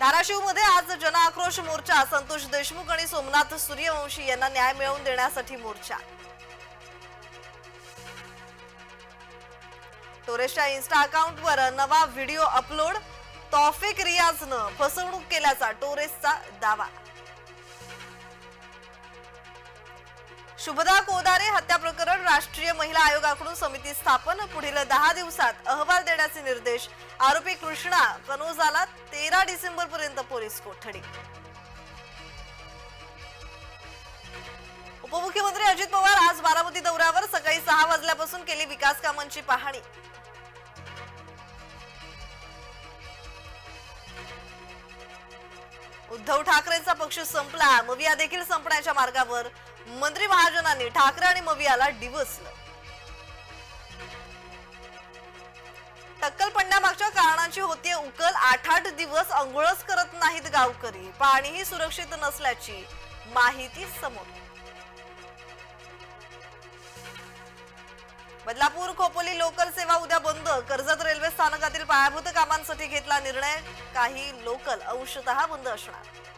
धाराशिवमध्ये आज जनआक्रोश मोर्चा संतोष देशमुख आणि सोमनाथ सूर्यवंशी यांना न्याय मिळवून देण्यासाठी मोर्चा. टोरेसच्या इन्स्टा अकाउंटवर नवा व्हिडिओ अपलोड तौफिक रियाजनं फसवणूक केल्याचा टोरेसचा दावा. शुभदा कोदारे हत्या प्रकरण राष्ट्रीय महिला आयोगाकडून समिती स्थापन. पुढील दहा दिवसात अहवाल देण्याचे निर्देश आरोपी कृष्णा कनोजाला तेरा डिसेंबर पर्यंत पोलीस कोठडी. उपमुख्यमंत्री अजित पवार आज बारामती दौऱ्यावर सकाळी सहा वाजल्यापासून केली विकास कामांची पाहणी. उद्धव ठाकरेंचा पक्ष संपला. मग या देखील संपण्याच्या मार्गावर. मंत्री महाजनांनी ठाकरे आणि मवियाला डिवसलं टक्कल पडण्यामागच्या कारणांची होती उकल. आठ आठ दिवस अंघोळच करत नाहीत गावकरी. पाणीही सुरक्षित नसल्याची माहिती समोर. बदलापूर खोपोली लोकल सेवा उद्या बंद. कर्जत रेल्वे स्थानकातील पायाभूत कामांसाठी घेतला निर्णय. काही लोकल अंशतः बंद असणार.